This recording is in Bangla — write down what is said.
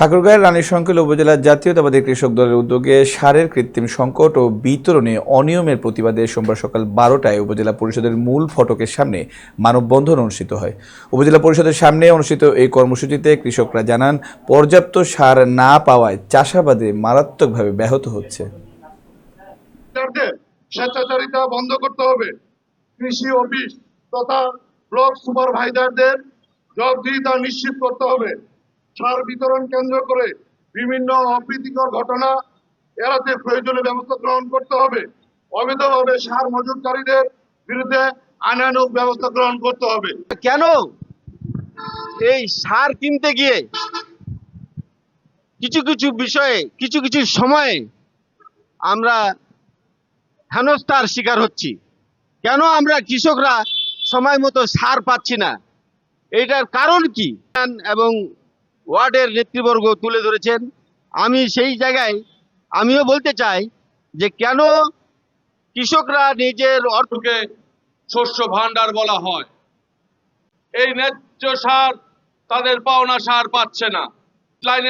ঠাকুরগাঁয়ের রানীশঙ্কল উপজেলার জাতীয়তাবাদী কৃষক দলের উদ্যোগে সারের কৃত্রিম সংকট ও বিতরণে অনিয়মের প্রতিবাদে সোমবার সকাল বারোটায় উপজেলা পরিষদের মূল ফটকের সামনে মানববন্ধন অনুষ্ঠিত হয়। উপজেলা পরিষদের সামনে অনুষ্ঠিত এই কর্মসূচিতে কৃষকরা জানান, পর্যাপ্ত সার না পাওয়ায় চাষাবাদে মারাত্মকভাবে ব্যাহত হচ্ছে। বন্ধ করতে হবে। কৃষি অফিস তথা ব্লক সুপারভাইজারদের জবাবদিহিতা নিশ্চিত করতে হবে। সার বিতরণ কেন্দ্র করে বিভিন্ন অপ্রীতিকর ঘটনা এড়াতে প্রয়োজনীয় ব্যবস্থা গ্রহণ করতে হবে। অবৈধভাবে সার মজুতকারীদের বিরুদ্ধে আইনানুগ ব্যবস্থা গ্রহণ করতে হবে। কেন? এই সার কিনতে গিয়ে কিছু কিছু বিষয়ে, কিছু কিছু সময়ে আমরা হেনস্থার শিকার হচ্ছি। কেন আমরা কৃষকরা সময় মতো সার পাচ্ছি না? এটার কারণ কি? এবং ওয়ার্ডের নেতৃবর্গ তুলে ধরেছেন। আমি সেই জায়গায় আমিও বলতে চাই যে কেন কৃষকরা নিজের অর্থকে শস্য ভান্ডার বলা হয়? এই ন্যায্য সার তাদের পাওনা সার পাচ্ছে না। লাইনে